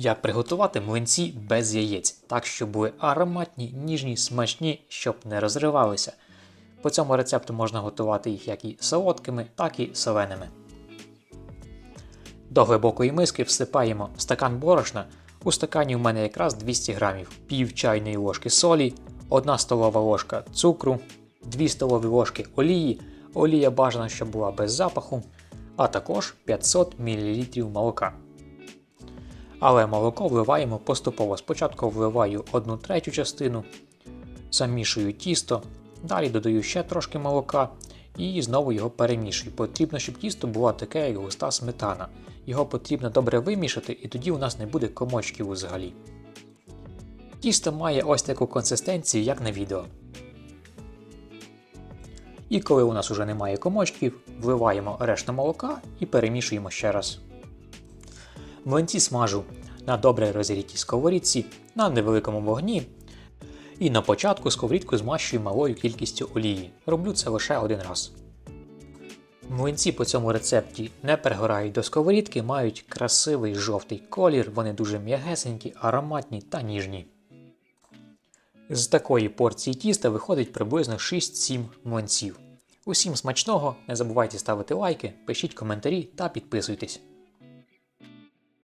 Як приготувати млинці без яєць, так щоб були ароматні, ніжні, смачні, щоб не розривалися. По цьому рецепту можна готувати їх як і солодкими, так і соленими. До глибокої миски всипаємо стакан борошна. У стакані в мене якраз 200 грамів, пів чайної ложки солі, 1 столова ложка цукру, 2 столові ложки олії. Олія бажана, щоб була без запаху, а також 500 мл молока. Але молоко вливаємо поступово. Спочатку вливаю 1 третю частину, замішую тісто, далі додаю ще трошки молока і знову його перемішую. Потрібно, щоб тісто було таке, як густа сметана. Його потрібно добре вимішати, і тоді у нас не буде комочків взагалі. Тісто має ось таку консистенцію, як на відео. І коли у нас вже немає комочків, вливаємо решту молока і перемішуємо ще раз. Млинці смажу на добре розігрітій сковорідці на невеликому вогні. І на початку сковорідку змащую малою кількістю олії. Роблю це лише один раз. Млинці по цьому рецепті не перегорають до сковорідки, мають красивий жовтий колір, вони дуже м'ягесенькі, ароматні та ніжні. З такої порції тіста виходить приблизно 6-7 млинців. Усім смачного, не забувайте ставити лайки, пишіть коментарі та підписуйтесь.